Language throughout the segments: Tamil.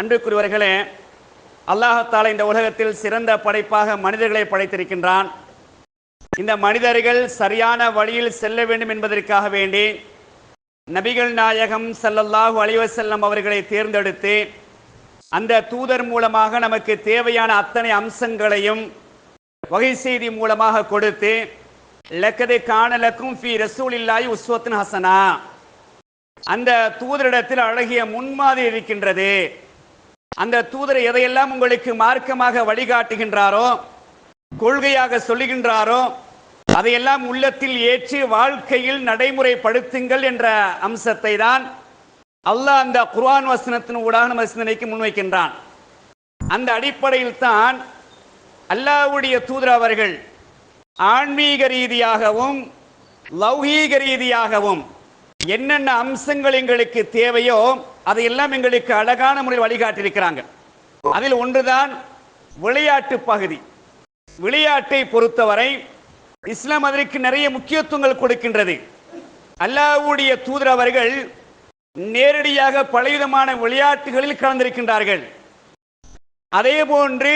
அன்றுக்குரியவர்களே அல்லாஹத்தால இந்த உலகத்தில் சிறந்த படைப்பாக மனிதர்களை படைத்திருக்கின்றான். இந்த மனிதர்கள் சரியான வழியில் செல்ல வேண்டும் என்பதற்காக வேண்டி நபிகள் நாயகம் செல்லல்லாஹு அலிவசல்லம் அவர்களை தேர்ந்தெடுத்து அந்த தூதர் மூலமாக நமக்கு தேவையான அத்தனை அம்சங்களையும் வகை செய்தி மூலமாக கொடுத்து லக்கது காணலக்கும் ஃபி ரசூலில்லாஹி உஸ்வத்தின் ஹசனா. அந்த தூதரிடத்தில் அழகிய முன்மாதிரி இருக்கின்றது. அந்த தூதர் எதையெல்லாம் உங்களுக்கு மார்க்கமாக வழிகாட்டுகின்றாரோ கொள்கையாக சொல்லுகின்றாரோ அதையெல்லாம் உள்ளத்தில் ஏற்றி வாழ்க்கையில் நடைமுறைப்படுத்துங்கள் என்ற அம்சத்தை தான் அல்லாஹ் அந்த குர்ஆன் வசனத்தின் ஊடாக நம்ம சிந்தனைக்கு முன்வைக்கின்றான். அந்த அடிப்படையில் தான் அல்லாஹ்வுடைய தூதர் அவர்கள் ஆன்மீக ரீதியாகவும் லௌகீக ரீதியாகவும் என்னென்ன அம்சங்கள் எங்களுக்கு தேவையோ அதையெல்லாம் எங்களுக்கு அழகான முறையில் வழிகாட்டியிருக்கிறாங்க. அதில் ஒன்றுதான் விளையாட்டு பகுதி. விளையாட்டை பொறுத்தவரை இஸ்லாம் அதற்கு நிறைய முக்கியத்துவங்கள் கொடுக்கின்றது. அல்லாஹ்வுடைய தூதர் அவர்கள் நேரடியாக பலவிதமான விளையாட்டுகளில் கலந்திருக்கின்றார்கள். அதே போன்று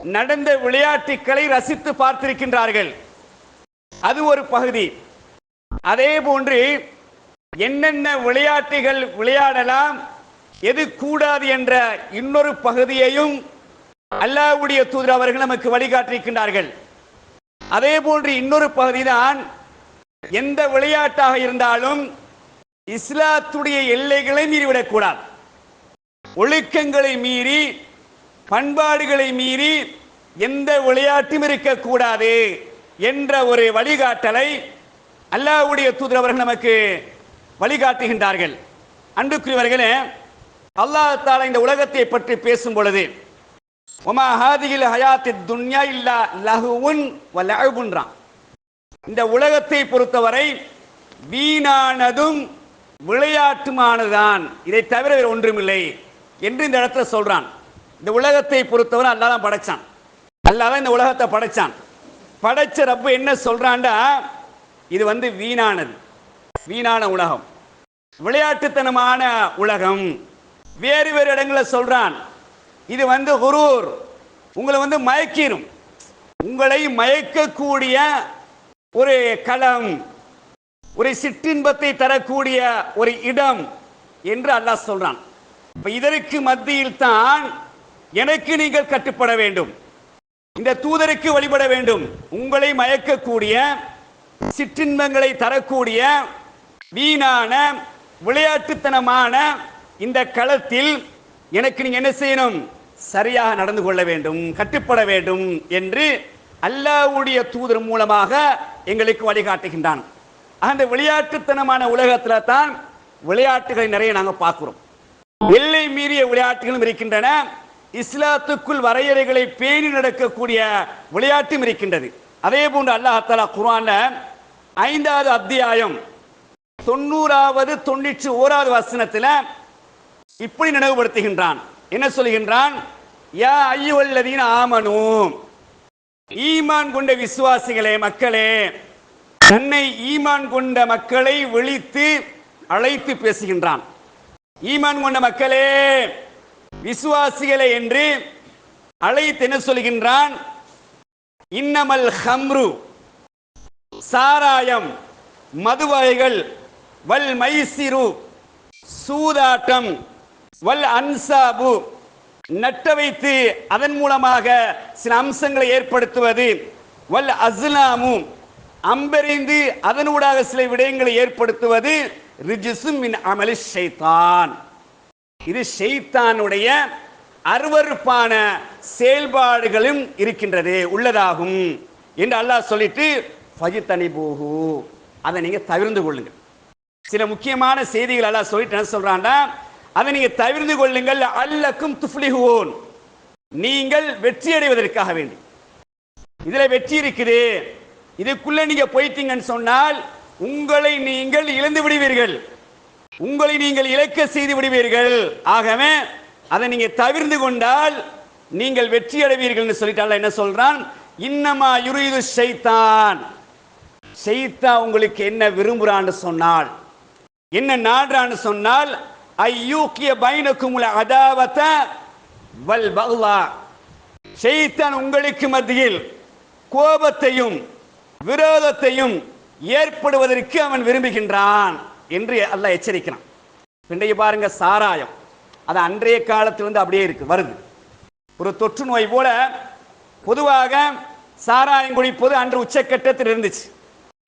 நடந்த விளையாட்டுக்களை ரசித்து பார்த்திருக்கின்றார்கள். அது ஒரு பகுதி. அதே போன்று என்னென்ன விளையாட்டுகள் விளையாடலாம் எது கூடாது என்ற இன்னொரு பகுதியையும் அல்லாஹ்வுடைய தூதர் அவர்கள் நமக்கு வழிகாட்டியிருக்கின்றார்கள். அதே போன்று இன்னொரு பகுதிதான் எந்த விளையாட்டாக இருந்தாலும் இஸ்லாத்துடைய எல்லைகளை மீறிவிடக்கூடாது. ஒழுக்கங்களை மீறி பண்பாடுகளை மீறி எந்த விளையாட்டும் இருக்கக்கூடாது என்ற ஒரு வழிகாட்டலை அல்லாஹ்வுடைய தூதர் அவர்கள் நமக்கு வழிகாட்டுகின்றார்கள். அன்புக்குரியவர்களே அல்லாஹ் தாலா இந்த உலகத்தை பற்றி பேசும் பொழுது ஒமா ஹாதியில் ஹயாத்தி துன்யா இல்லா லஹுவுன் வ இந்த உலகத்தை பொறுத்தவரை வீணானதும் விளையாட்டுமானதுதான். இதை தவிர வேறு ஒன்றுமில்லை என்று இந்த இடத்துல சொல்றான். இந்த உலகத்தை பொறுத்தவரை அல்லாஹ் தான் படைச்சான். அல்லாஹ் தான் இந்த உலகத்தை படைச்சான். படைச்ச ரப்ப என்ன சொல்றான்டா இது வந்து வீணானது. வீணான உலகம். விளையாட்டுத்தனமான உலகம். வேறு வேறு இடங்களில் சொல்றான் இது வந்து குரூர் உங்களை வந்து மயக்கிரும். உங்களை மயக்கக்கூடிய ஒரு களம் ஒரு சிற்றின்பத்தை தரக்கூடிய ஒரு இடம் என்று அல்லாஹ் சொல்றான். இப்ப இதற்கு மத்தியில் தான் எனக்கு நீங்கள் கட்டுப்பட வேண்டும். இந்த தூதருக்கு வழிபட வேண்டும். உங்களை மயக்கக்கூடிய சிற்றின்பங்களை தரக்கூடிய வீணான விளையாட்டுத்தனமான இந்த களத்தில் எனக்கு நீங்க என்ன செய்யணும்? சரியாக நடந்து கொள்ள வேண்டும் கட்டுப்பட வேண்டும் என்று அல்லாஹ்வுடைய தூதர் மூலமாக எங்களுக்கு வழிகாட்டுகின்றான். அந்த விளையாட்டுத்தனமான உலகத்தில் தான் விளையாட்டுகளை நிறைய நாங்கள் பார்க்கிறோம். எல்லை மீறிய விளையாட்டுகளும் இருக்கின்றன. இஸ்லாத்துக்குள் வரையறைகளை பேணி நடக்கக்கூடிய விளையாட்டும் இருக்கின்றது. அதே போன்று அல்லாஹ் குரான ஐந்தாவது அத்தியாயம் தொண்ணூறாவது தொண்ணூற்றி ஓராவது வசனத்தில் இப்படி நினைவுபடுத்துகின்றான். என்ன சொல்கின்றான்? யா ஐயுவல்லதீன ஆமனும் ஈமான் கொண்ட விசுவாசிகளே மக்களே தன்னை ஈமான் கொண்ட மக்களை விழித்து அழைத்து பேசுகின்றான். ஈமான் கொண்ட மக்களே விசுவாசிகளே என்று அழைத்து என்ன சொல்கின்றான்? இன்னமல் ஹம்ரு சாராயம் மது வகைகள் வல் மைசிரு சூதாட்டம் வல் அன்சாபு நட்ட வைத்து அதன் மூலமாக சில அம்சங்களை ஏற்படுத்துவது. வல் அஸ்லாமு அம்பெறிந்து அதனூடாக சில விடயங்களை ஏற்படுத்துவது. ரிஜிசும் மின் அமலி ஷைத்தான். இது ஷைத்தானுடைய அருவருப்பான செயல்பாடுகளும் இருக்கின்றது உள்ளதாகும். என்று அல்லாஹ் சொல்லிட்டு ஃபஜித்தனி போகு அதை நீங்கள் தவிர்ந்து கொள்ளுங்கள். சில முக்கியமான செய்திகள் எல்லாம் சொல்லிட்டு என்ன சொல்றான்னா அதை நீங்க தவிர்ந்து கொள்ளுங்கள். அல்லக்கும் துஃப்ளிஹுவோன் நீங்கள் வெற்றி அடைவதற்காக வேண்டி. இதுல வெற்றி இருக்குது. இதுக்குள்ள நீங்க போயிட்டீங்கன்னு சொன்னால் உங்களை நீங்கள் இழந்து விடுவீர்கள். உங்களை நீங்கள் இழக்க செய்து விடுவீர்கள். ஆகவே அதை நீங்க தவிர்ந்து கொண்டால் நீங்கள் வெற்றி அடைவீர்கள் சொல்லிட்டால என்ன சொல்றான்? இன்னமா யுரிது ஷைத்தான். ஷைத்தா உங்களுக்கு என்ன விரும்புறான்னு சொன்னால் என்ன நாடுறான்னு சொன்னால் ஐயூக்கிய பைனக்குமுல அதாவத வல் பக்லா. செய்தான் உங்களுக்கு மத்தியில் கோபத்தையும் விரோதத்தையும் ஏற்படுவதற்கு அவன் விரும்புகின்றான் என்று அல்லாஹ் எச்சரிக்கிறான். இன்றைய பாருங்க சாராயம். அது அன்றைய காலத்திலிருந்து அப்படியே இருக்கு வருது. ஒரு தொற்று நோய் போல பொதுவாக சாராயம் குடிப்பது அன்று உச்சக்கட்டத்தில் இருந்துச்சு.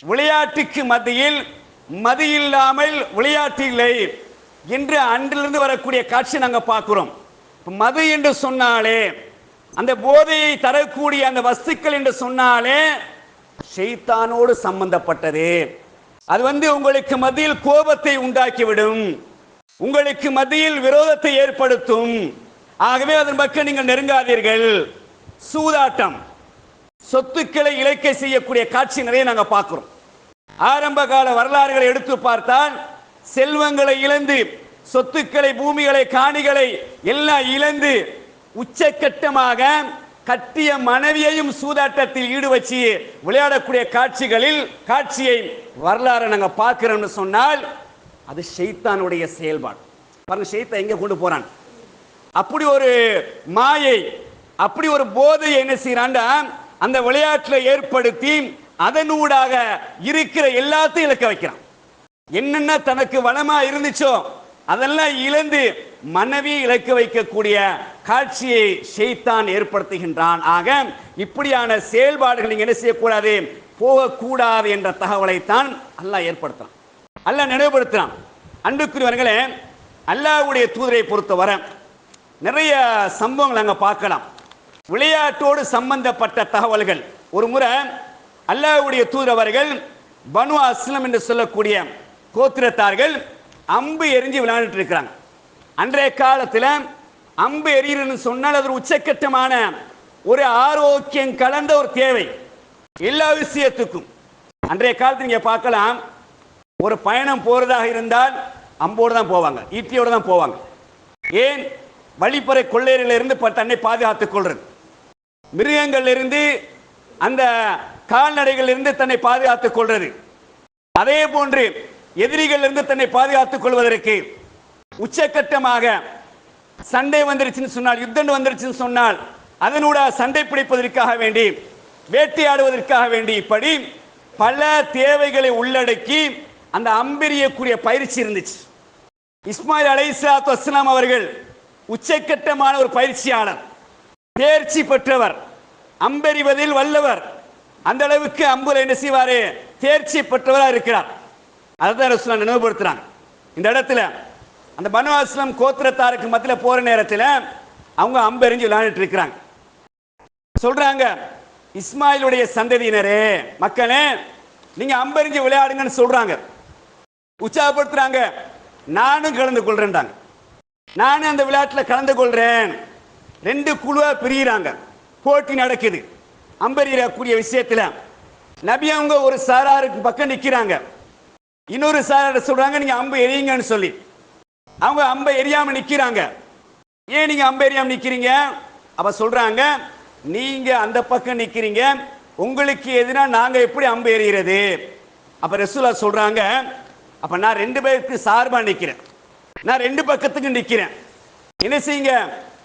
விளையாட்டுக்கு மத்தியில் மதி இல்லாமல் விளையாட்டு இல்லை. என்று அன்றிலிருந்து வரக்கூடிய காட்சி நாங்கள் பார்க்கிறோம். மது என்று சொன்னாலே அந்த போதையை தரக்கூடிய அந்த வஸ்துக்கள் என்று சொன்னாலே ஷெய்தானோடு சம்பந்தப்பட்டது. அது வந்து உங்களுக்கு மத்தியில் கோபத்தை உண்டாக்கிவிடும். உங்களுக்கு மத்தியில் விரோதத்தை ஏற்படுத்தும். ஆகவே அதன் பக்கம் நீங்கள் நெருங்காதீர்கள். சூதாட்டம். சொத்துக்களை இலக்கை செய்யக்கூடிய காட்சி நிறைய நாங்கள் பார்க்குறோம். ஆரம்ப கால வரலாறுகளை எடுத்து பார்த்தால் செல்வங்களை இழந்து சொத்துக்களை பூமிகளை காணிகளை எல்லாம் இழந்து உச்சக்கட்டமாக கட்டிய மனைவியையும் சூதாட்டத்தில் ஈடு வச்சு விளையாடக்கூடிய காட்சிகளில் காட்சியை வரலாறு நாங்க பார்க்கிறோம்னு சொன்னால் அது ஷைத்தானுடைய செயல்பாடு. பாருங்க ஷைத்தான் எங்கே கொண்டு போறான்? அப்படி ஒரு மாயை அப்படி ஒரு போதை என்ன செய்யறான்டா அந்த விளையாட்டுல ஏற்படுத்தி அதனூடாக இருக்கிற எல்லாத்தையும் இழக்க வைக்கிறான். என்னென்ன தனக்கு வளமா இருந்துச்சோ அதெல்லாம் இழந்து மனைவி இழக்க வைக்கக்கூடிய காட்சியை செய்தான் ஏற்படுத்துகின்றான். ஆக இப்படியான செயல்பாடுகள் நீங்க என்ன செய்யக்கூடாது? போகக்கூடாது என்ற தகவலைத்தான் அல்லாஹ் ஏற்படுத்துறான். அல்லாஹ் நினைவுபடுத்துறான். அன்புக்குரியவர்களே அல்லாஹ்வுடைய தூதரை பொறுத்தவரை நிறைய சம்பவங்கள் அங்கே பார்க்கலாம். விளையாட்டோடு சம்பந்தப்பட்ட தகவல்கள். ஒரு முறை அல்லாவுடைய தூதரவர்கள் பனு அஸ்லம் என்று சொல்லக்கூடிய கோத்திரத்தார்கள் அம்பு எரிஞ்சு விளையாண்டுட்டு இருக்கிறாங்க. அன்றைய காலத்தில் அம்பு எறிகிறன்னு சொன்னால் அது ஒரு உச்சக்கட்டமான ஒரு ஆரோக்கியம் கலந்த ஒரு தேவை. எல்லா விஷயத்துக்கும். அன்றைய காலத்தில் நீங்கள் பார்க்கலாம் ஒரு பயணம் போகிறதாக இருந்தால் அம்போடு தான் போவாங்க ஈட்டியோடு தான் போவாங்க. ஏன்? வழிப்பறை கொள்ளையிலிருந்து ப- தன்னை பாதுகாத்துக் கொள்றது. மிருகங்கள்லேருந்து அந்த கால்நடைகளில் இருந்து தன்னை பாதுகாத்துக் கொள்றது அதே போன்று எதிரிகள் இருந்து தன்னை பாதுகாத்துக் கொள்வதற்கு உச்சக்கட்டமாக சண்டை வந்துருச்சுன்னு சொன்னால் யுத்தம் வந்துருச்சுன்னு சொன்னால் அதனூட சண்டை பிடிப்பதற்காக வேண்டி வேட்டையாடுவதற்காக வேண்டி இப்படி பல தேவைகளை உள்ளடக்கி அந்த அம்பெறியக்கூடிய பயிற்சி இருந்துச்சு. இஸ்மாயில் அலைசா வஸ்ஸலாம் அவர்கள் உச்சக்கட்டமான ஒரு பயிற்சியாளர் தேர்ச்சி பெற்றவர் அம்பெறிவதில் வல்லவர் அந்த அளவுக்கு அம்புல என்ன செய்வாரு? தேர்ச்சி பெற்றவராக இருக்கிறார். அதுதான் ரசூலா நினைவுபடுத்துறாங்க. இந்த இடத்துல அந்த பனு அஸ்லம் கோத்திரத்தாருக்கு மத்தியில் போகிற நேரத்தில் அவங்க அம்பெறிஞ்சு விளையாண்டுட்டு இருக்கிறாங்க. சொல்றாங்க இஸ்மாயிலுடைய சந்ததியினரே மக்களே நீங்க அம்பெறிஞ்சு விளையாடுங்கன்னு சொல்றாங்க. உற்சாகப்படுத்துறாங்க. நானும் கலந்து கொள்கிறேன்டாங்க நானும் அந்த விளையாட்டில் கலந்து கொள்றேன். ரெண்டு குழுவா பிரியிறாங்க. போட்டி நடக்குது. அம்பெறியக்கூடிய விஷயத்தில் நபி அவங்க ஒரு சாராருக்கு பக்கம் நிற்கிறாங்க இன்னொரு சாரார சொல்றாங்க நீங்க அம்பு எரியுங்கன்னு சொல்லி. அவங்க அம்பை எரியாம நிற்கிறாங்க ஏன் நீங்க அம்பை எரியாம நிற்கிறீங்க அப்ப சொல்றாங்க நீங்க அந்த பக்கம் நிற்கிறீங்க உங்களுக்கு எதிரா நாங்க எப்படி அம்பு எறிகிறது? அப்ப ரசூலா சொல்றாங்க அப்ப நான் ரெண்டு பேருக்கு சார்பா நிற்கிறேன் நான் ரெண்டு பக்கத்துக்கு நிற்கிறேன் என்ன செய்யுங்க?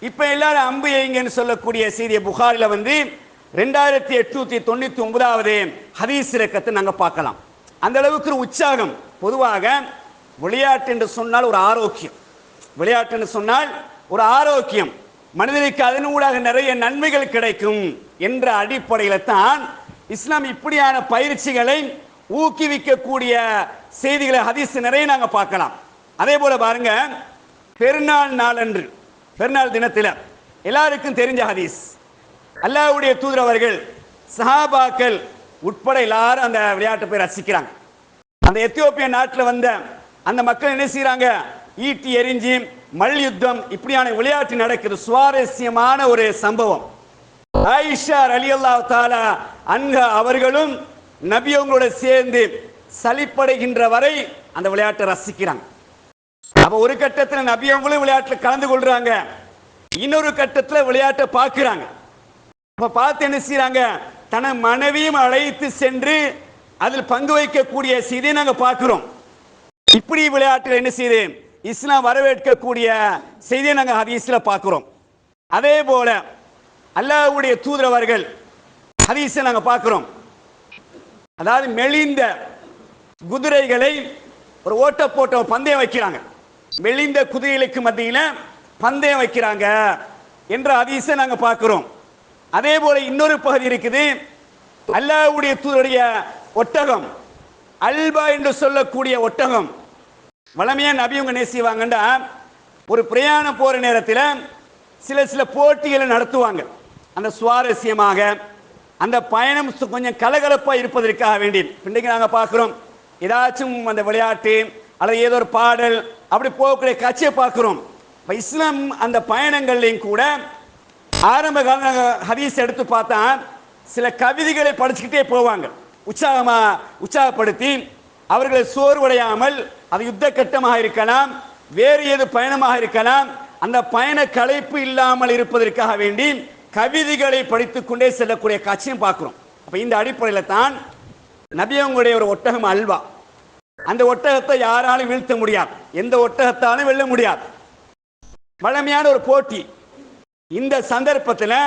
இப்ப எல்லாரும் அம்பு எய்ங்கன்னு சொல்லக்கூடிய செய்தியை புகாரில் வந்து ரெண்டாயிரத்தி எட்நூத்தி தொண்ணூத்தி ஒன்பதாவது ஹதீஸ் இலக்கத்தை நாங்கள் பார்க்கலாம். அந்த அளவுக்கு ஒரு உற்சாகம். பொதுவாக விளையாட்டு என்று சொன்னால் ஒரு ஆரோக்கியம். விளையாட்டு என்று சொன்னால் ஒரு ஆரோக்கியம். மனிதனுக்கு அதனூடாக நிறைய நன்மைகள் கிடைக்கும் என்ற அடிப்படையில தான் இஸ்லாம் இப்படியான பயிற்சிகளை ஊக்குவிக்கக்கூடிய செய்திகளை ஹதீஸ் நிறைய நாங்கள் பார்க்கலாம். அதே போல பாருங்க பெருநாள் நாளன்று பெருநாள் தினத்தில் எல்லாருக்கும் தெரிஞ்ச ஹதீஸ். அல்லாவுடைய தூதர் அவர்கள் சஹாபாக்கள் உட்பட எல்லாரும் அந்த விளையாட்டை போய் ரசிக்கிறாங்க. அந்த எத்தியோப்பிய நாட்டில் வந்த அந்த மக்கள் என்ன செய்கிறாங்க ஈட்டி எரிஞ்சு மல்யுத்தம் இப்படியான விளையாட்டு நடக்குது. சுவாரஸ்யமான ஒரு சம்பவம். ஆயிஷா ரலியல்லாஹு தாலா அங்க அவர்களும் நபியவங்களோட சேர்ந்து சலிப்படைகின்ற வரை அந்த விளையாட்டை ரசிக்கிறாங்க. அப்ப ஒரு கட்டத்தில் நபியவங்களும் விளையாட்டில் கலந்து கொள்றாங்க. இன்னொரு கட்டத்தில் விளையாட்டை பார்க்குறாங்க. அப்ப பார்த்து என்ன செய்கிறாங்க தன மனைவியும் அழைத்து சென்று அதில் பங்கு வைக்கக்கூடிய செய்தியை நாங்கள் பார்க்கிறோம். இப்படி விளையாட்டுகள் என்ன செய்யுது? இஸ்லாம் வரவேற்கக்கூடிய செய்தியை நாங்கள் ஹதீஸில் பார்க்குறோம். அதே போல அல்லாஹ்வுடைய தூதரவர்கள் ஹதீஸை நாங்கள் பார்க்குறோம். அதாவது மெலிந்த குதிரைகளை ஒரு ஓட்ட போட்ட பந்தயம் வைக்கிறாங்க. மெலிந்த குதிரைகளுக்கு மத்தியில் பந்தயம் வைக்கிறாங்க என்ற ஹதீஸை நாங்கள் பார்க்குறோம். அதே போல இன்னொரு பகுதி இருக்குது. அல்லாவுடைய தூதருடைய ஒட்டகம். அல்பா என்று சொல்லக்கூடிய ஒட்டகம். வளமையாக நபி உங்க ஒரு பிரயாணம் போகிற நேரத்தில் சில சில போட்டிகளை நடத்துவாங்க. அந்த சுவாரஸ்யமாக அந்த பயணம் கொஞ்சம் கலகலப்பாக இருப்பதற்காக வேண்டி. இன்றைக்கு நாங்கள் பார்க்குறோம் ஏதாச்சும் அந்த விளையாட்டு அல்லது ஏதோ ஒரு பாடல் அப்படி போகக்கூடிய காட்சியை பார்க்குறோம். இஸ்லாம் அந்த பயணங்கள்லையும் கூட ஆரம்ப கால நாங்க ஹதீஸ் எடுத்து பார்த்தா சில கவிதைகளை படிச்சுக்கிட்டே போவாங்க. உற்சாகமா உற்சாகப்படுத்தி அவர்களை சோர்வடையாமல் அது யுத்த கட்டமாக இருக்கலாம் வேறு ஏது பயணமாக இருக்கலாம் அந்த பயண களைப்பு இல்லாமல் இருப்பதற்காக வேண்டி கவிதைகளை படித்துக்கொண்டே செல்லக்கூடிய காட்சியும் பார்க்குறோம். அப்போ இந்த அடிப்படையில் தான் நபியவங்களுடைய ஒரு ஒட்டகம் அல்வா. அந்த ஒட்டகத்தை யாராலும் வீழ்த்த முடியாது. எந்த ஒட்டகத்தாலும் வெல்ல முடியாது. வழமையான ஒரு போட்டி. இந்த சந்தர்ப்பத்தில்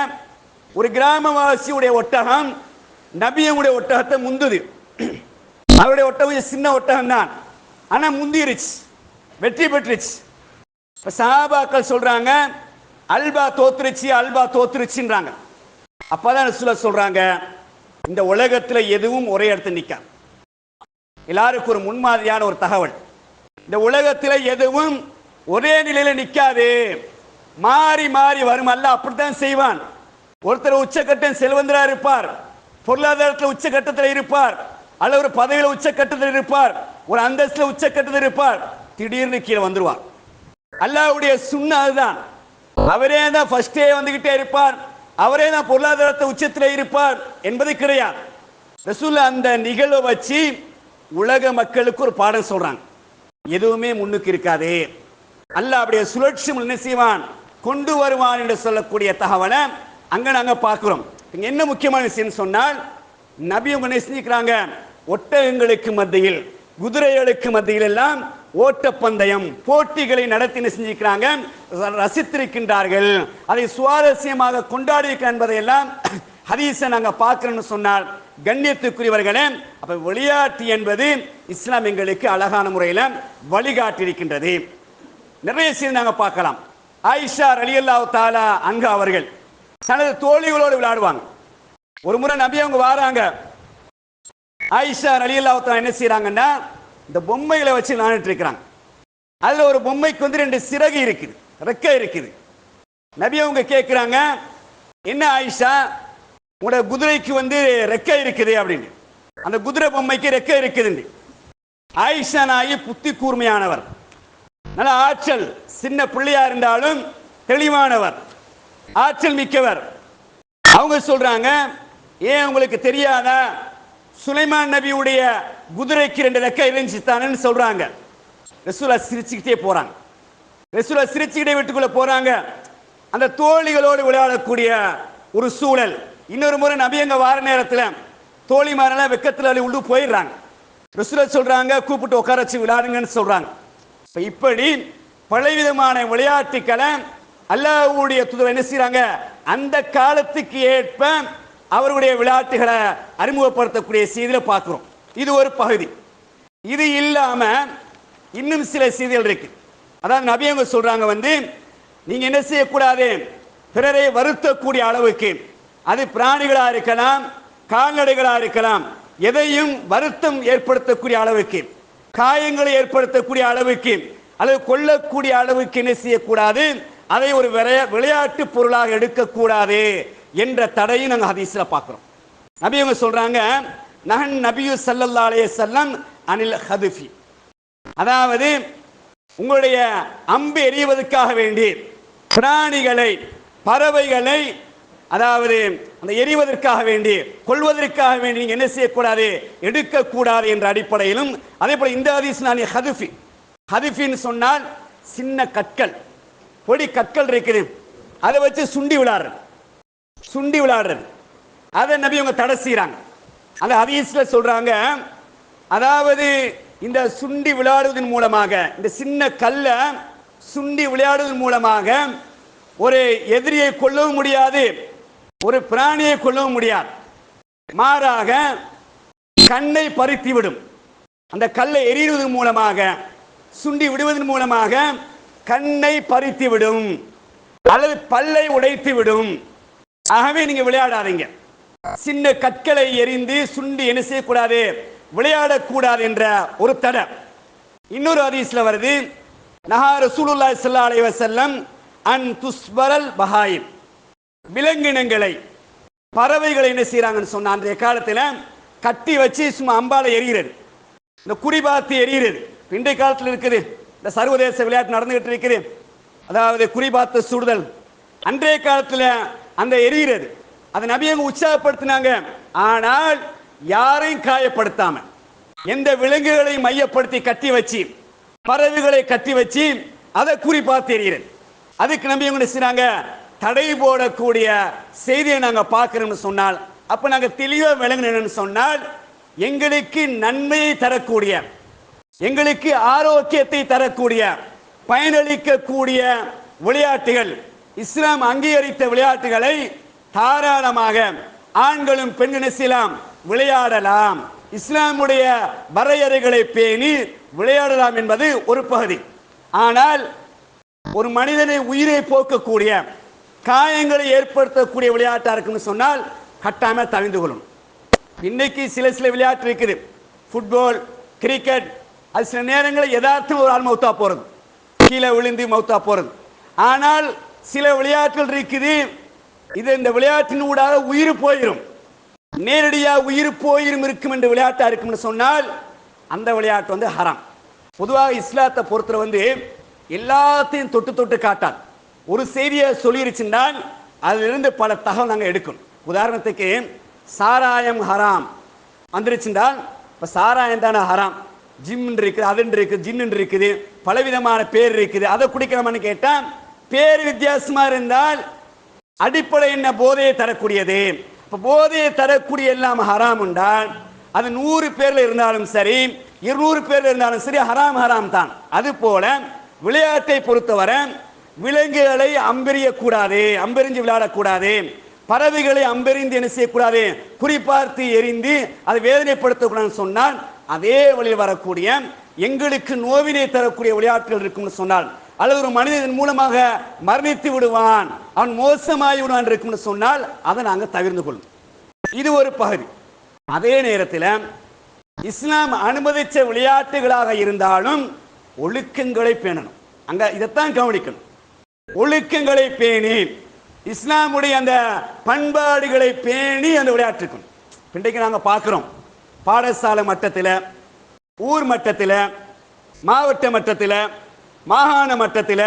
ஒரு கிராமவாசியுடைய ஒட்டகம் நபியனுடைய ஒட்டகத்தை முந்துது. அவருடைய ஒட்டகம் சின்ன ஒட்டகம் தான் ஆனால் முந்திருச்சு. வெற்றி பெற்றுச்சு. இப்போ சஹாபாக்கள் சொல்கிறாங்க அல்பா தோத்துருச்சு அல்பா தோத்துருச்சுன்றாங்க. அப்பதான் ரசூலா சொல்கிறாங்க இந்த உலகத்தில் எதுவும் ஒரே இடத்துல நிக்காது. எல்லாருக்கும் ஒரு முன்மாதிரியான ஒரு தகவல். இந்த உலகத்தில் எதுவும் ஒரே நிலையில் நிற்காது மாறி மாறி வரும். அல்ல அப்படித்தான் செய்வான். ஒருத்தர் உச்சக்கட்டம் செல்வந்தரா இருப்பார். பொருளாதாரத்தில் உச்சக்கட்டத்தில் இருப்பார். அல்ல ஒரு பதவியில உச்சக்கட்டத்தில் இருப்பார். ஒரு அந்தஸ்தில் உச்சக்கட்டத்தில் இருப்பார். திடீர்னு கீழே வந்துருவார். அல்லாவுடைய சுண்ண அதுதான். அவரே தான் ஃபர்ஸ்டே வந்துகிட்டே இருப்பார். அவரே தான் பொருளாதாரத்தை உச்சத்தில் இருப்பார் என்பது கிடையாது. ரசூல் அந்த நிகழ்வை வச்சு உலக மக்களுக்கு ஒரு பாடம் சொல்றாங்க. எதுவுமே முன்னுக்கு இருக்காது. அல்ல அப்படியே சுழற்சி என்ன செய்வான்? கொண்டு வருவான் என்று சொல்லக்கூடிய தகவலை அங்கே நாங்கள் பார்க்குறோம். என்ன முக்கியமான விஷயம் சொன்னால் நபி உங்க நேசிக்கிறாங்க ஒட்டகங்களுக்கு மத்தியில் குதிரைகளுக்கு மத்தியில் எல்லாம் ஓட்டப்பந்தயம் போட்டிகளை நடத்தி என்ன செஞ்சிருக்கிறாங்க? ரசித்திருக்கின்றார்கள். அதை சுவாரஸ்யமாக கொண்டாடி என்பதையெல்லாம் ஹதீஸை நாங்கள் பார்க்குறோம்னு சொன்னால் கண்ணியத்துக்குரியவர்களே அப்போ விளையாட்டு என்பது இஸ்லாம் எங்களுக்கு அழகான முறையில் வழிகாட்டியிருக்கின்றது. நிறைய செய்தி நாங்கள் பார்க்கலாம். ஆயிஷா ரலியல்லாஹு தாலா அங்க அவர்கள் தனது தோழிகளோடு விளையாடுவாங்க. ஒரு முறை நபி அவங்க வராங்க. ஆயிஷா ரலியல்லாஹு தாலா என்ன செய்யறாங்கன்னா இந்த பொம்மைகளை வச்சு விளையாண்டுட்டு இருக்கிறாங்க. அதுல ஒரு பொம்மைக்கு வந்து ரெண்டு சிறகு இருக்குது ரெக்கை இருக்குது. நபி அவங்க கேட்குறாங்க என்ன ஆயிஷா உங்களோட குதிரைக்கு வந்து ரெக்கை இருக்குது அப்படின்னு. அந்த குதிரை பொம்மைக்கு ரெக்கை இருக்குதுன்னு. ஆயிஷா நாயி புத்தி கூர்மையானவர். நல்ல ஆற்றல் சின்ன பிள்ளையா இருந்தாலும் தெளிவானவர் ஆற்றல் மிக்கவர். அவங்க சொல்றாங்க ஏன் உங்களுக்கு தெரியாதா? சுலைமான் நபியுடைய குதிரைக்கு ரெண்டு ரெக்க இறைஞ்சித்தானு சொல்றாங்க. ரசூலா சிரிச்சுக்கிட்டே போறாங்க. ரசூலா சிரிச்சுக்கிட்டே வீட்டுக்குள்ள போறாங்க. அந்த தோழிகளோடு விளையாடக்கூடிய ஒரு சூழல். இன்னொரு முறை நபி அங்க வார நேரத்தில் தோழிமாரெல்லாம் வெக்கத்தில் உள்ளு போயிடுறாங்க. ரசூலா சொல்றாங்க கூப்பிட்டு உட்கார வச்சு விளையாடுங்கன்னு சொல்றாங்க. இப்படி பலவிதமான விளையாட்டுக்களை அல்லாவுடைய தூதர் என்ன செய்யறாங்க அந்த காலத்துக்கு ஏற்ப அவருடைய விளையாட்டுகளை அறிமுகப்படுத்தக்கூடிய செய்தியில் பார்க்குறோம். இது ஒரு பகுதி. இது இல்லாம இன்னும் சில செய்திகள் இருக்கு. அதாவது நபியவங்க சொல்றாங்க வந்து நீங்க என்ன செய்யக்கூடாது? பிறரை வருத்தக்கூடிய அளவுக்கு. அது பிராணிகளா இருக்கலாம் கால்நடைகளா இருக்கலாம் எதையும் வருத்தம் ஏற்படுத்தக்கூடிய அளவுக்கு. காயங்களை ஏற்படுத்தக்கூடிய அளவுக்கு அல்லது கொல்லக்கூடிய அளவுக்கு என்ன செய்யக்கூடாது? அதை ஒரு விளையா- விளையாட்டு பொருளாக எடுக்கக்கூடாது என்ற தடையும் நாங்கள் ஹதீஸில் பார்க்குறோம். நபி அவங்க சொல்கிறாங்க நகன் நபியு சல்லல்லா அலைய செல்லம் அனில் ஹதுஃபி. அதாவது உங்களுடைய அம்பு எறிவதற்காக வேண்டி பிராணிகளை பறவைகளை அதாவது அந்த எறிவதற்காக வேண்டி கொள்வதற்காக வேண்டி நீங்க என்ன செய்யக்கூடாது? எடுக்கக்கூடாது என்ற அடிப்படையிலும் அதே போல இந்த ஹதீஸ் நான் ஹதுஃபி. ஹதுஃபின்னு சொன்னால் சின்ன கற்கள். பொடி கற்கள் இருக்குது. அதை வச்சு சுண்டி விளாடுறது. சுண்டி விளாடுறது. அதை நபி அவங்க தடை செய்கிறாங்க அந்த ஹதீஸ்ல சொல்கிறாங்க அதாவது இந்த சுண்டி விளையாடுவதன் மூலமாக இந்த சின்ன கல்லை சுண்டி விளையாடுவதன் மூலமாக ஒரு எதிரியை கொல்லவும் முடியாது. ஒரு பிராணியை கொல்லவும் முடியாது. மாறாக கண்ணை பறித்து விடும். அந்த கல்லை எறிவதன் மூலமாக சுண்டி விடுவதன் மூலமாக கண்ணை பறித்து விடும். அல்லது பல்லை உடைத்து விடும். ஆகவே நீங்க விளையாடாதீங்க. சின்ன கற்களை எரிந்து சுண்டி என்ன செய்யக்கூடாது? விளையாடக்கூடாது என்ற ஒரு தடை. இன்னொரு ஹதீஸ்ல வருது நஹா ரசூலுல்லாஹி ஸல்லல்லாஹு அலைஹி வஸல்லம் அன் துஸ்வரல் பஹாயிம். விலங்கினங்களை பறவைகளை என்ன செய்யறாங்கன்னு சொன்ன அன்றைய காலத்துல கட்டி வச்சு சும்மா அம்பால எரிகிறது இந்த குறிபாத்து எரிகிறது இன்றைய காலத்துல இருக்குது. இந்த சர்வதேச விளையாட்டு நடந்துகிட்டு இருக்குது. அதாவது குறிபாத்து சுடுதல். அன்றைய காலத்துல அந்த எரிகிறது அதை நபியங்க உற்சாகப்படுத்தினாங்க. ஆனால் யாரையும் காயப்படுத்தாம எந்த விலங்குகளையும் மையப்படுத்தி கட்டி வச்சு பறவைகளை கட்டி வச்சு அதை குறிபாத்து எரிகிறது அதுக்கு நம்பி என்ன செய்றாங்க? தடை போடக்கூடிய செய்தியை நாங்கள் பார்க்குறோம்னு சொன்னால் அப்போ நாங்கள் தெளிவாக விளங்கினோம்னு சொன்னால் எங்களுக்கு நன்மையை தரக்கூடிய எங்களுக்கு ஆரோக்கியத்தை தரக்கூடிய பயனளிக்கக்கூடிய விளையாட்டுகள் இஸ்லாம் அங்கீகரித்த விளையாட்டுகளை தாராளமாக ஆண்களும் பெண்களும் செய்யலாம் விளையாடலாம். இஸ்லாமுடைய வரையறைகளை பேணி விளையாடலாம் என்பது ஒரு பகுதி. ஆனால் ஒரு மனிதனை உயிரை போக்கக்கூடிய காயங்களை ஏற்படுத்தக்கூடிய விளையாட்டாக இருக்குன்னு சொன்னால் கட்டாமல் தவிந்து கொள்ளும் இன்னைக்கு சில சில விளையாட்டு இருக்குது. ஃபுட்பால் கிரிக்கெட் அது சில நேரங்களில் யதார்த்தம் ஒரு ஆள் மௌத்தா போகிறது கீழே விழுந்து மௌத்தா போகிறது ஆனால் சில விளையாட்டுகள் இருக்குது. இது இந்த விளையாட்டின் ஊடாக உயிர் போயிடும் நேரடியாக உயிர் போயிரும் இருக்கும் என்று விளையாட்டாக இருக்கும்னு சொன்னால் அந்த விளையாட்டு வந்து ஹராம். பொதுவாக இஸ்லாத்தை பொறுத்தவரை வந்து எல்லாத்தையும் தொட்டு தொட்டு காட்டாது. ஒரு செய்தியை சொல்லிருச்சுன்னால் அதிலிருந்து பல தகவல் நாங்கள் எடுக்கணும். உதாரணத்துக்கு சாராயம் ஹராம். வந்துருச்சுன்றால் இப்போ சாராயம் தானே ஹராம். ஜிம்னு இருக்குது அது இருக்குது ஜின்னு இருக்குது பலவிதமான பேர் இருக்குது. அதை குடிக்கிறோம்னு கேட்டால் பேர் வித்தியாசமாக இருந்தால் அடிப்படை என்ன? போதையை தரக்கூடியது. இப்போ போதையை தரக்கூடிய எல்லாம் ஹராம் உண்டால் அது நூறு பேரில் இருந்தாலும் சரி இருநூறு பேரில் இருந்தாலும் சரி ஹராம் ஹராம் தான். அது போல விளையாட்டை பொறுத்தவரை விலங்குகளை அம்பெறிய கூடாது அம்பெறிஞ்சு விளையாடக்கூடாது. பறவைகளை அம்பெறிந்து என்ன செய்யக்கூடாது? குறிப்பார்த்து எரிந்து அதை வேதனைப்படுத்தக்கூடாதுன்னு சொன்னால் அதே வழியில் வரக்கூடிய எங்களுக்கு நோவினை தரக்கூடிய விளையாட்டுகள் இருக்கும்னு சொன்னால் அல்லது ஒரு மனிதன் மூலமாக மரணித்து விடுவான் அவன் மோசமாகி விடுவான் இருக்கும்னு சொன்னால் அதை நாங்கள் தவிர்ந்து கொள்ளும். இது ஒரு பகுதி. அதே நேரத்தில் இஸ்லாம் அனுமதிச்ச விளையாட்டுகளாக இருந்தாலும் ஒழுக்கங்களை பேணணும். அங்கே இதைத்தான் கவனிக்கணும். ஒழுக்கங்களை பேணி இஸ்லாமுடைய அந்த பண்பாடுகளை பேணி அந்த விளையாட்டுக்கும் இன்றைக்கு நாங்கள் பார்க்குறோம். பாடசாலை மட்டத்தில் ஊர் மட்டத்தில் மாவட்ட மட்டத்தில் மாகாண மட்டத்தில்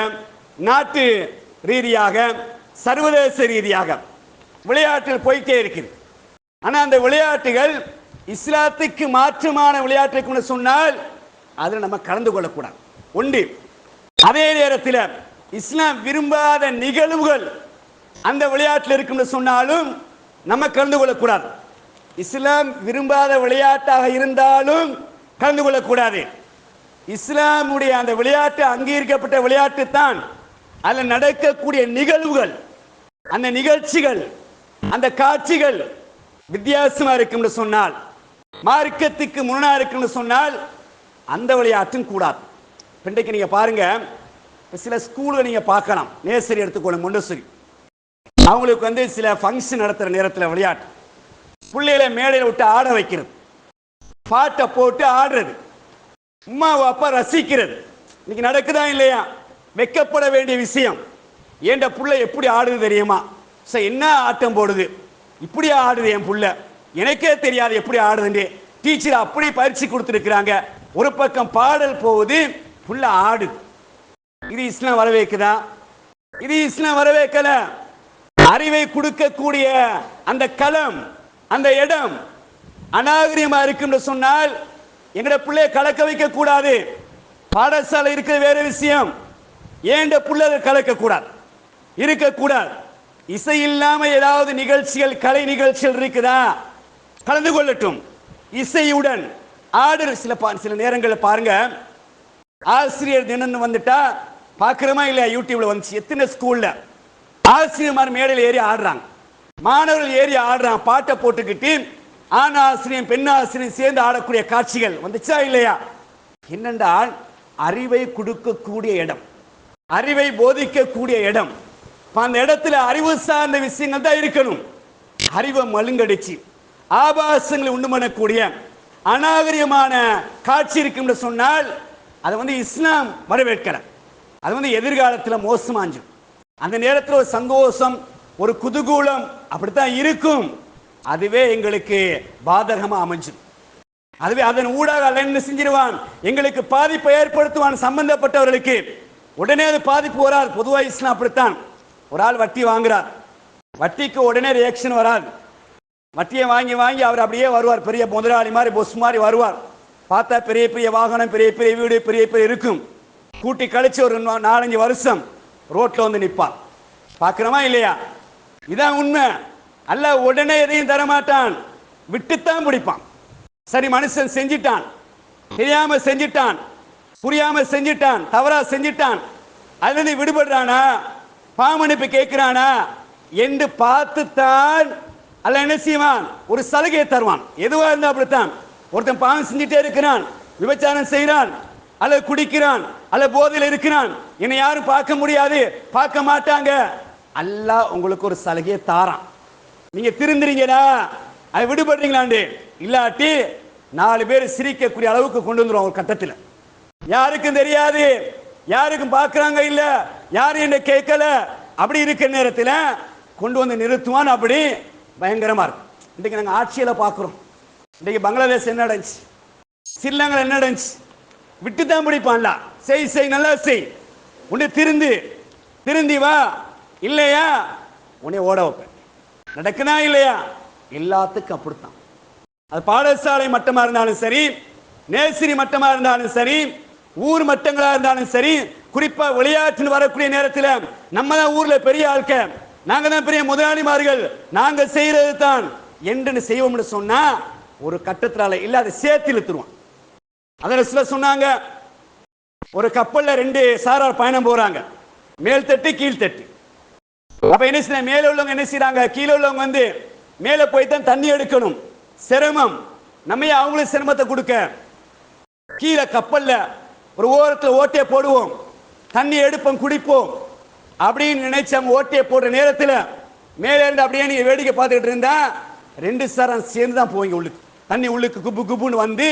நாட்டு ரீதியாக சர்வதேச ரீதியாக விளையாட்டில் போயிட்டே இருக்குது. ஆனா அந்த விளையாட்டுகள் இஸ்லாத்துக்கு மாற்றமான விளையாட்டுக்குன்னு சொன்னால் அதில் நம்ம கலந்து கொள்ளக்கூடாது. உண்டு அதே நேரத்தில் இஸ்லாம் விரும்பாத நிகழ்வுகள் அந்த விளையாட்டில் இருக்கும்னு சொன்னாலும் நம்ம கலந்து கொள்ளக்கூடாது. இஸ்லாம் விரும்பாத விளையாட்டாக இருந்தாலும் கலந்து கொள்ளக்கூடாது. இஸ்லாமுடைய அந்த விளையாட்டு அங்கீகரிக்கப்பட்ட விளையாட்டு தான் அதில் நடக்கக்கூடிய நிகழ்வுகள். அந்த நிகழ்ச்சிகள் அந்த காட்சிகள் வித்தியாசமாக இருக்கும்னு சொன்னால் மார்க்கத்துக்கு முன்னாக இருக்கும்னு சொன்னால் அந்த விளையாட்டும் கூடாது. இன்றைக்கு நீங்கள் பாருங்கள் இப்போ சில ஸ்கூலில் நீங்கள் பார்க்கலாம். நேசரி எடுத்துக்கொள்ளும் மொண்டசரி அவங்களுக்கு வந்து சில ஃபங்க்ஷன் நடத்துகிற நேரத்தில் விளையாட்டு. பிள்ளைகளை மேடையில் விட்டு ஆட வைக்கிறது. பாட்டை போட்டு ஆடுறது. அம்மா அப்பா ரசிக்கிறது. இன்னைக்கு நடக்குதா இல்லையா? வெக்கப்பட வேண்டிய விஷயம். ஏண்ட புள்ள எப்படி ஆடுது தெரியுமா? சார் என்ன ஆட்டம் போடுது? இப்படி ஆடுது என் புள்ள. எனக்கே தெரியாது எப்படி ஆடுதுன்னு. டீச்சர் அப்படி பயிற்சி கொடுத்துருக்குறாங்க. ஒரு பக்கம் பாடல் போகுது புள்ள ஆடுது. இது இஸ்லாம் வரவேக்குதா இது இஸ்லாம் வரவேற்கல. அறிவை கொடுக்கக்கூடிய அந்த களம் அந்த இடம் அநாகரியமா இருக்குன்னு சொன்னால் எங்கட பிள்ளைய கலக்க வைக்க கூடாது பாடசாலை இருக்கிற வேற விஷயம். ஏண்ட புள்ள கலக்க கூடாது இருக்கக்கூடாது. இசை இல்லாம ஏதாவது நிகழ்ச்சிகள் கலை நிகழ்ச்சிகள் இருக்குதா? கலந்து கொள்ளட்டும். இசையுடன் ஆர்டர் சில சில நேரங்களில் பாருங்க. ஆசிரியர் தினம் வந்துட்டா பார்க்குறோமா இல்லையா யூடியூப்ல வந்துச்சு. எத்தனை ஸ்கூல்ல ஆசிரியர்மார் மேடையில் ஏறி ஆடுறாங்க. மாணவர்கள் ஏறி ஆடுறாங்க. பாட்டை போட்டுக்கிட்டு ஆண் ஆசிரியம் பெண் ஆசிரியம் சேர்ந்து ஆடக்கூடிய காட்சிகள். வந்துச்சா இல்லையா? என்னென்றால் அறிவை கொடுக்கக்கூடிய இடம். அறிவை போதிக்கக்கூடிய இடம். அந்த இடத்துல அறிவு சார்ந்த விஷயங்கள் தான் இருக்கணும். அறிவை மழுங்கடிச்சு ஆபாசங்களை உண்டு பண்ணக்கூடிய அநாகரிகமான காட்சி இருக்குன்னு சொன்னால் அதை வந்து இஸ்லாம் வரவேற்கிறார். அது வந்து எதிர்காலத்தில் மோசமாஞ்சும் அந்த நேரத்தில் ஒரு சந்தோஷம் ஒரு குதூகூலம் அப்படித்தான் இருக்கும். அதுவே எங்களுக்கு பாதகமாக அமைஞ்சிடும் அதுவே அதன் ஊடாக அல்ல என்ன செஞ்சிருவான். எங்களுக்கு பாதிப்பை ஏற்படுத்துவான் சம்பந்தப்பட்டவர்களுக்கு. உடனே அது பாதிப்பு வராது. பொதுவாக இஸ்லாம் அப்படித்தான். ஒரு ஆள் வட்டி வாங்குறார். வட்டிக்கு உடனே ரியாக்ஷன் வராது. வட்டியை வாங்கி வாங்கி அவர் அப்படியே வருவார். பெரிய முதலாளி மாதிரி பொஸ் மாதிரி வருவார். பார்த்தா பெரிய பெரிய வாகனம் பெரிய பெரிய வீடு பெரிய பெரிய இருக்கும். கூட்டி கழிச்சு ஒரு நாலஞ்சு வருஷம் ரோட்டில் வந்து நிற்பான் பார்க்குறோமா இல்லையா? இதான் உண்மை. அல்ல உடனே எதையும் தரமாட்டான். விட்டுத்தான் பிடிப்பான். சரி மனுஷன் செஞ்சிட்டான். தெரியாம செஞ்சிட்டான். புரியாம செஞ்சிட்டான். தவறா செஞ்சிட்டான். அதுல இருந்து விடுபடுறானா? பாமனுப்பு கேட்கிறானா? என்று பார்த்துத்தான். அல்ல என்ன செய்வான்? ஒரு சலுகையை தருவான். எதுவா இருந்தா அப்படித்தான். ஒருத்தன் பாவம் செஞ்சுட்டே இருக்கிறான். விபச்சாரம் செய்கிறான் அல்லது குடிக்கிறான் அல்லது போதையில் இருக்கிறான். என்னை யாரும் பார்க்க முடியாது. பார்க்க மாட்டாங்க. அல்லாஹ் உங்களுக்கு ஒரு சலுகையை தாரான். நீங்க திருந்துறீங்களா அதை விடுபடுறீங்களாண்டு? இல்லாட்டி நாலு பேர் சிரிக்கக்கூடிய அளவுக்கு கொண்டு வந்துடும் ஒரு கட்டத்தில். யாருக்கும் தெரியாது. யாருக்கும் பார்க்குறாங்க இல்லை. யாரும் என்ன கேட்கல. அப்படி இருக்கிற நேரத்தில் கொண்டு வந்து நிறுத்துவான். அப்படி பயங்கரமாக இருக்கும். இன்றைக்கி நாங்கள் ஆட்சியில் பார்க்குறோம். இன்றைக்கு பங்களாதேஷ் என்ன நடந்துச்சு? ஸ்ரீலங்கா என்ன நடந்துச்சு? விட்டு தான் பிடிப்பான்ல. செய் செய் நல்லா செய். உன்னை திருந்து திருந்தி வா. இல்லையா? உன்னை ஓட வைப்பேன். நடக்குனா இல்லையா? எல்லாத்துக்கும் அப்படித்தான். அது பாடசாலை மட்டமாக இருந்தாலும் சரி நேசிரி மட்டமாக இருந்தாலும் சரி ஊர் மட்டங்களாக இருந்தாலும் சரி குறிப்பாக விளையாட்டுன்னு வரக்கூடிய நேரத்தில் நம்ம தான் ஊரில் பெரிய ஆட்க நாங்கள் தான் பெரிய முதலாளிமார்கள். நாங்கள் செய்கிறது தான் என்று செய்வோம்னு சொன்னால் ஒரு கட்டத்தினால இல்லாத அதை சேர்த்து இழுத்துருவான் அதில் சில சொன்னாங்க ஒரு கப்பலில் ரெண்டு சாரார் பயணம் போகிறாங்க மேல் தட்டு கீழ் தட்டு. அப்போ என்ன செய்ய மேலே உள்ளவங்க என்ன செய்கிறாங்க கீழே உள்ளவங்க வந்து மேலே போய் தான் தண்ணி எடுக்கணும். சிரமம். நம்ம ஏன் சிரமத்தை கொடுக்க. கீழே கப்பலில் ஒரு ஓரத்தில் ஓட்டையை போடுவோம். தண்ணி எடுப்போம் குடிப்போம். அப்படின்னு நினைச்சவங்க ஓட்டையை போடுற நேரத்தில் மேலே இருந்து அப்படியே நீங்கள் வேடிக்கை பார்த்துக்கிட்டு இருந்தா ரெண்டு சாரம் சேர்ந்து தான் போவீங்க உள்ளுக்கு. தண்ணி உள்ளுக்கு குப்பு குப்புன்னு வந்து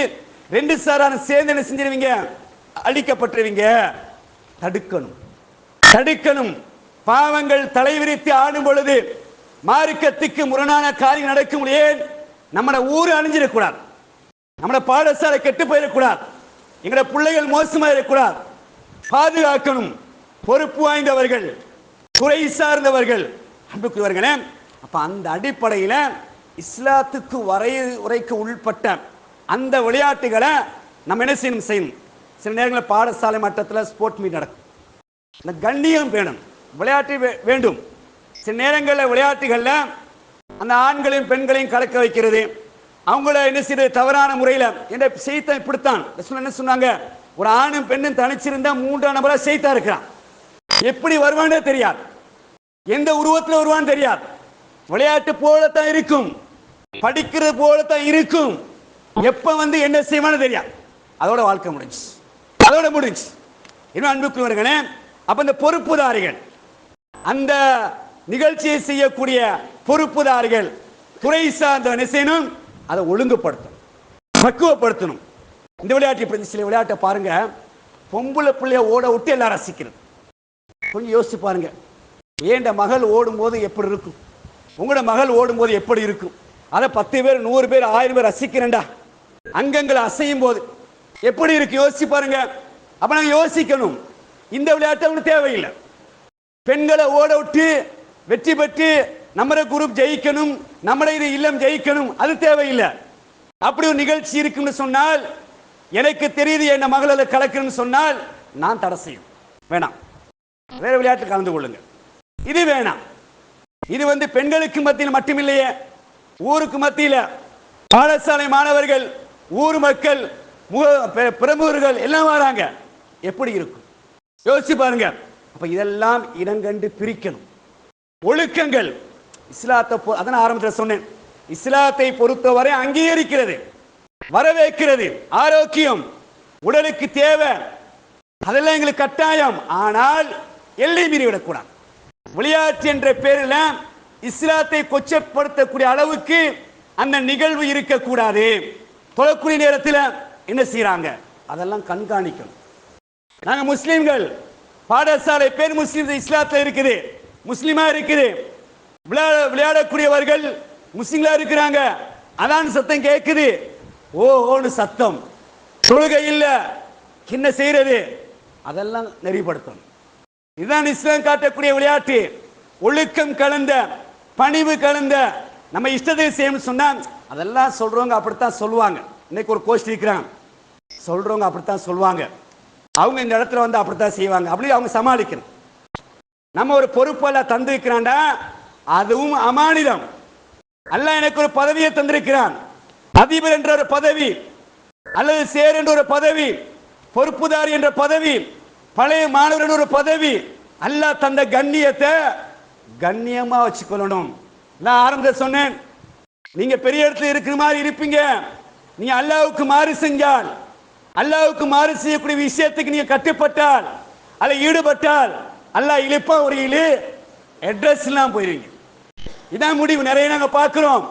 ரெண்டு சாரான சேர்ந்து என்ன செஞ்சிருவீங்க? அழிக்கப்பட்டுருவீங்க. தடுக்கணும். தடுக்கணும். பாவங்கள் தலைவிரித்து ஆடும் பொழுது மார்க்கத்துக்கு முரணான காரியம் நடக்கும் ஏன்? நம்மட ஊர் அழிஞ்சிடக்கூடாது. நம்மட பாடசாலை கெட்டு போயிடக்கூடாது. எங்கட பிள்ளைகள் மோசமாக இருக்கக்கூடாது. பாதுகாக்கணும். பொறுப்பு வாய்ந்தவர்கள் துறை சார்ந்தவர்கள் அன்புக்குரியவர்களே அப்போ அந்த அடிப்படையில் இஸ்லாத்துக்கு வரை உரைக்கு உள்பட்ட அந்த விளையாட்டுகளை நம்ம என்ன செய்யணும்? செய்யணும். சில நேரங்களில் பாடசாலை மட்டத்தில் ஸ்போர்ட் மீட் நடக்கும். இந்த கண்ணியம் வேணும். விளையாட்டு வே- வேண்டும். சில நேரங்களில் விளையாட்டுகளில் அந்த ஆண்களையும் பெண்களையும் கலக்க வைக்கிறது. அவங்கள என்ன செய்யறது தவறான முறையில் இந்த செய்தான் இப்படித்தான். என்ன சொன்னாங்க? ஒரு ஆணும் பெண்ணும் தனிச்சிருந்தா மூன்றாம் நபராக செய்தா இருக்கிறான் எப்படி வருவானே தெரியாது. எந்த உருவத்தில் வருவான்னு தெரியாது. விளையாட்டு போலத்தான் இருக்கும். படிக்கிறது போலத்தான் இருக்கும். எப்ப வந்து என்ன செய்வான்னு தெரியாது அதோட வாழ்க்கை முடிஞ்சு அதோட முடிஞ்சு இன்னும் அன்புக்குரியவர்களே அப்ப இந்த பொறுப்புதாரிகள் அந்த நிகழ்ச்சியை செய்யக்கூடிய பொறுப்புதாரிகள் துறை சார்ந்த நிசைனும் அதை ஒழுங்குபடுத்தணும் பக்குவப்படுத்தணும். இந்த விளையாட்டு இப்படி சில விளையாட்டை பாருங்க. பொம்பளை பிள்ளைய ஓட விட்டு எல்லாம் ரசிக்கிறது. கொஞ்சம் யோசிச்சு பாருங்க. ஏண்ட மகள் ஓடும்போது எப்படி இருக்கும்? உங்களோட மகள் ஓடும்போது எப்படி இருக்கும்? அதை பத்து பேர் நூறு பேர் ஆயிரம் பேர் ரசிக்கிறேன்டா. அங்கங்களை அசையும் போது. எப்படி இருக்கு? யோசிச்சு பாருங்க. அப்ப நாங்க யோசிக்கணும். இந்த விளையாட்டு அவங்களுக்கு தேவையில்லை. பெண்களை ஓட விட்டு வெற்றி பெற்று நம்மள குரூப் ஜெயிக்கணும் நம்மள இது இல்லம் ஜெயிக்கணும் அது தேவையில்லை. அப்படி ஒரு நிகழ்ச்சி இருக்குன்னு சொன்னால் எனக்கு தெரியுது என் மகள் அதை கலக்கணும்னு சொன்னால் நான் தடை செய்யும். வேணாம். வேற விளையாட்டு கலந்து கொள்ளுங்க இது வேணாம். இது வந்து பெண்களுக்கு மத்தியில் மட்டுமில்லையே ஊருக்கு மத்தியில பாடசாலை மாணவர்கள் ஊர் மக்கள் முக- பிரமுகர்கள் எல்லாம் வராங்க. எப்படி இருக்கும்? யோசிச்சு பாருங்க. அப்ப இதெல்லாம் இனங்கண்டு பிரிக்கணும். ஒழுக்கங்கள். இஸ்லாத்தை பொ- அதான் ஆரம்பத்தில் சொன்னேன். இஸ்லாத்தை பொறுத்தவரை அங்கீகரிக்கிறது வரவேற்கிறது ஆரோக்கியம் உடலுக்கு தேவை. அதெல்லாம் எங்களுக்கு கட்டாயம். ஆனால் எல்லை மீறி விடக்கூடாது. விளையாட்டு என்ற பேரில் இஸ்லாத்தை கொச்சப்படுத்தக்கூடிய அளவுக்கு அந்த நிகழ்வு இருக்கக்கூடாது. தொழக்கூடிய நேரத்தில் என்ன செய்யறாங்க அதெல்லாம் கண்காணிக்கணும். நாங்க முஸ்லீம்கள் பாடசாலை பேர் முஸ்லீம் இஸ்லாத்துல இருக்குது. முஸ்லீமா இருக்குது. விளையாட விளையாடக்கூடியவர்கள் முஸ்லீம்களா இருக்கிறாங்க. அதான் சத்தம் கேட்குது ஓஹோன்னு சத்தம். தொழுகை இல்ல. என்ன செய்யறது அதெல்லாம் நெறிப்படுத்தணும். இதுதான் இஸ்லாம் காட்டக்கூடிய விளையாட்டு. ஒழுக்கம் கலந்த பணிவு கலந்த நம்ம இஷ்டத்தை செய்யணும்னு சொன்னா அதெல்லாம் சொல்றவங்க அப்படித்தான் சொல்லுவாங்க. இன்னைக்கு ஒரு கோஷ்டி இருக்கிறாங்க சொல்றவங்க அப்படித்தான் சொல்லுவாங்க. அவங்க இந்த இடத்துல வந்து அப்படித்தான் செய்வாங்க. அப்படி அவங்க சமாளிக்கணும். நம்ம ஒரு பொறுப்பெல்லாம் தந்திருக்கிறான்டா அதுவும் அமானிதம். அல்ல எனக்கு ஒரு பதவியை தந்திருக்கிறான். அதிபர் என்ற ஒரு பதவி அல்லது சேர் என்ற ஒரு பதவி பொறுப்புதாரி என்ற பதவி பழைய மாணவர் என்ற ஒரு பதவி அல்ல தந்த கண்ணியத்தை கண்ணியமா வச்சுக்கொள்ளணும். நான் ஆரம்பத்தில் சொன்னேன் நீங்க பெரிய இடத்துல இருக்கிற மாதிரி இருப்பீங்க. நீங்க அல்லாவுக்கு மாறு செஞ்சால் அல்லாவுக்கு மாறு செய்யக்கூடிய விஷயத்துக்கு நீங்க கட்டுப்பட்டால் அல்ல ஈடுபட்டால் அல்லாஹ் இழிப்பா ஒரு இழு அட்ரஸ் எல்லாம் போயிருவீங்க. இதான் முடிவு. நிறைய நாங்க பார்க்கிறோம்.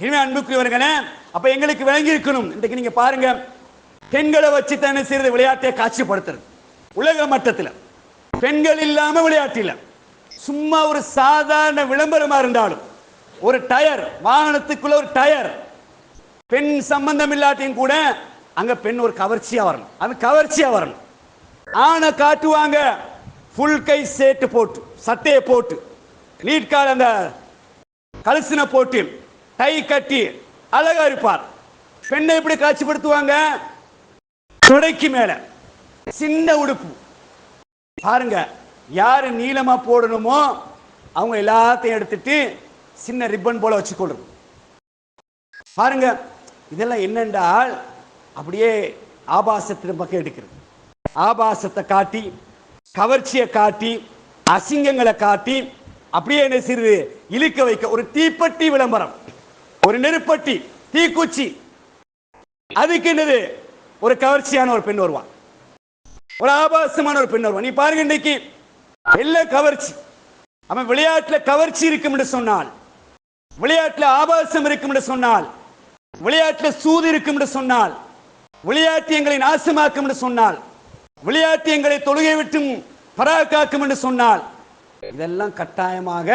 இனிமே அன்புக்குரியவர்களே அப்ப எங்களுக்கு விளங்கி இருக்கணும் இன்றைக்கு நீங்க பாருங்க பெண்களை வச்சு தானே செய்யறது விளையாட்டை காட்சிப்படுத்துறது. உலக மட்டத்தில். பெண்கள் இல்லாம விளையாட்டு சும்மா ஒரு சாதாரண விளம்பரமா இருந்தாலும் ஒரு டயர் வாகனத்துக்குள்ள ஒரு டயர். பெண் சம்பந்தம் இல்லாட்டியும் கூட அங்க பெண் ஒரு கவர்ச்சியா வரணும். அது கவர்ச்சியா வரணும். ஆணை காட்டுவாங்க ஃபுல் கை சேட்டு போட்டு சட்டையை போட்டு நீட்கால் அந்த கலசினை போட்டு டை கட்டி அழகா இருப்பார். பெண்ணை எப்படி காட்சிப்படுத்துவாங்க? துடைக்கு மேல. சின்ன உடுப்பு. பாருங்க யாரு நீளமா போடணுமோ அவங்க எல்லாத்தையும் எடுத்துட்டு சின்ன ரிப்பன் போல வச்சுக்கொள்ளும். பாருங்க இதெல்லாம் என்னென்றால் அப்படியே ஆபாசத்தின் பக்கம் எடுக்கிறது. ஆபாசத்தை காட்டி கவர்ச்சியை காட்டி அசிங்கங்களை காட்டி அப்படியே என்ன செய்யுது இழுக்க வைக்க ஒரு தீப்பட்டி விளம்பரம் ஒரு நெருப்பட்டி தீக்குச்சி. அதுக்கு என்னது? ஒரு கவர்ச்சியான ஒரு பெண் வருவான் ஒரு ஆபாசமான ஒரு பெண் வருவான் நீ பாருங்க இன்னைக்கு எல்லா கவர்ச்சி. அவன் விளையாட்டுல கவர்ச்சி இருக்கும் என்று சொன்னால் விளையாட்டில் ஆபாசம் இருக்கும் என்று சொன்னால் விளையாட்டில் சூது இருக்கும் என்று சொன்னால் விளையாட்டு எங்களை நாசமாக்கும் என்று சொன்னால் விளையாட்டு எங்களை தொழுகை விட்டும் பராக்காக்கும் என்று சொன்னால் இதெல்லாம் கட்டாயமாக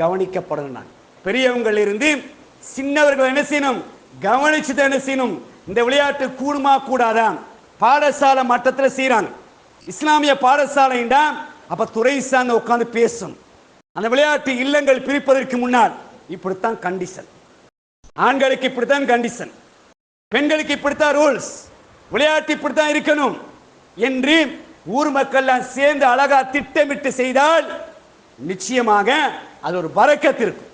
கவனிக்கப்படணும் நான். பெரியவங்கள் இருந்து சின்னவர்கள் என்ன செய்யணும்? கவனிச்சு தான் என்ன செய்யணும்? இந்த விளையாட்டு கூடுமா கூடாதா? பாடசாலை மட்டத்தில் செய்கிறாங்க இஸ்லாமிய பாடசாலைண்டா அப்ப துறை சார்ந்து உட்காந்து பேசும். அந்த விளையாட்டு இல்லங்கள் பிரிப்பதற்கு முன்னால் இப்படித்தான் கண்டிஷன் ஆண்களுக்கு இப்படித்தான் கண்டிஷன் பெண்களுக்கு இப்படித்தான் ரூல்ஸ் விளையாட்டு இப்படித்தான் இருக்கணும் என்று ஊர் மக்கள்லாம் சேர்ந்து அழகா திட்டமிட்டு செய்தால் நிச்சயமாக அது ஒரு பறக்கத்து இருக்கும்.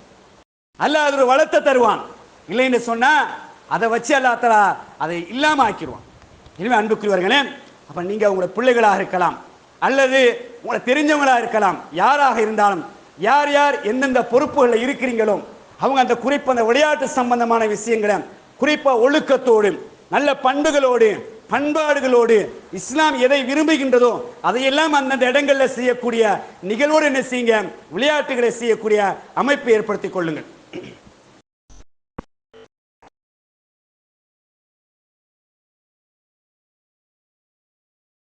அல்ல அது ஒரு வளத்தை தருவான். இல்லைன்னு சொன்னா அதை வச்சு அல்லாத்தரா அதை இல்லாம ஆக்கிடுவான் இனிமே அன்புக்குரியவர்களே அப்ப நீங்க உங்களோட பிள்ளைகளாக இருக்கலாம். அல்லது உங்களை தெரிஞ்சவங்களா இருக்கலாம். யாராக இருந்தாலும் யார் யார் எந்தெந்த பொறுப்புகளில் இருக்கிறீங்களோ அவங்க அந்த குறிப்பு அந்த விளையாட்டு சம்பந்தமான விஷயங்களை குறிப்பாக ஒழுக்கத்தோடு நல்ல பண்புகளோடு பண்பாடுகளோடு இஸ்லாம் எதை விரும்புகின்றதோ அதையெல்லாம் அந்தந்த இடங்களில் செய்யக்கூடிய நிகழ்வோடு என்ன செய்யுங்க விளையாட்டுகளை செய்யக்கூடிய அமைப்பு ஏற்படுத்திக் கொள்ளுங்கள்.